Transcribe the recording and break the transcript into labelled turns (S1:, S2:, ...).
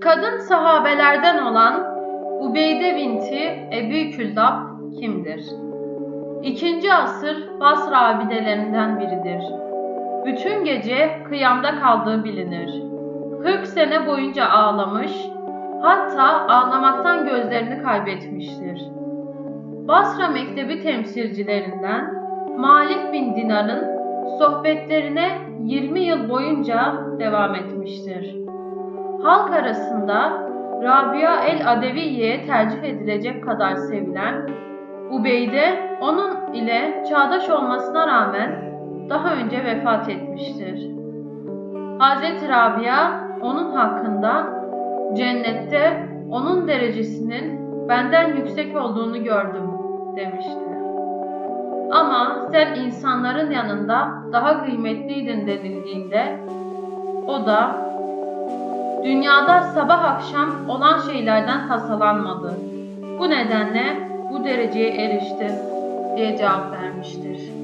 S1: Kadın sahabelerden olan Ubeyde binti Ebu Küldab kimdir? İkinci asır Basra abidelerinden biridir. Bütün gece kıyamda kaldığı bilinir. 40 sene boyunca ağlamış, hatta ağlamaktan gözlerini kaybetmiştir. Basra Mektebi temsilcilerinden Malik bin Dinar'ın sohbetlerine 20 yıl boyunca devam etmiştir. Halk arasında Rabia el-Adeviye'ye tercih edilecek kadar sevilen Ubeyde onun ile çağdaş olmasına rağmen daha önce vefat etmiştir. Hz. Rabia onun hakkında cennette onun derecesinin benden yüksek olduğunu gördüm demişti. Ama sen insanların yanında daha kıymetliydin denildiğinde o da dünyada sabah akşam olan şeylerden tasalanmadı. Bu nedenle bu dereceye eriştim diye cevap vermiştir.